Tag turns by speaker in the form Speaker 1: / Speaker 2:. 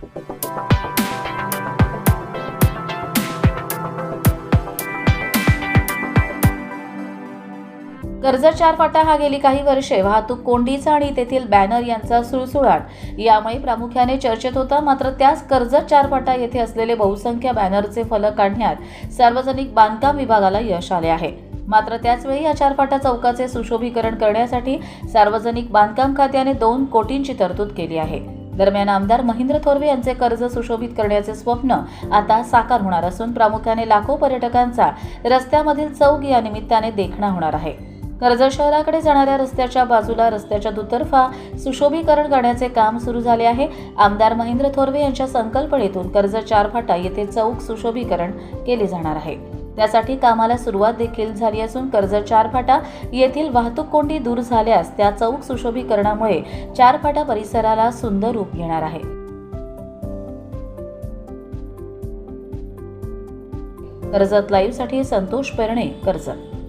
Speaker 1: कर्जत चार फाटा हा गेली काही वर्षे वाहतूक कोंडीचा आणि तेथील बॅनर यांचा सुळसुळाट. यामुळे प्रामुख्याने चर्चेत होता मात्र त्याच कर्जत चार फाटा येथे असलेले बहुसंख्य बॅनरचे फलक काढण्यात सार्वजनिक बांधकाम विभागाला यश आले आहे. मात्र त्याचवेळी या चारफाटा चौकाचे सुशोभीकरण करण्यासाठी सार्वजनिक बांधकाम खात्याने दोन कोटींची तरतूद केली आहे. दरम्यान आमदार महेंद्र थोरवे यांचे कर्ज सुशोभित करण्याचे स्वप्न आता साकार होणार असून प्रामुख्याने लाखो पर्यटकांचा रस्त्यामधील चौक या निमित्ताने देखणा होणार आहे. कर्जत शहराकडे जाणाऱ्या रस्त्याच्या बाजूला रस्त्याच्या दुतर्फा सुशोभीकरण करण्याचे काम सुरू झाले आहे. आमदार महेंद्र थोरवे यांच्या संकल्पनेतून कर्जत चारफाटा येथे चौक सुशोभीकरण केले जाणार आहे. त्यासाठी कामाला सुरुवात देखील झाली असून कर्जत चारफाटा येथील वाहतूक कोंडी दूर झाल्यास त्या चौक सुशोभीकरणामुळे चारफाटा परिसराला सुंदर रूप येणार आहे. कर्जत लाईव्हसाठी संतोष पेरणे कर्जत.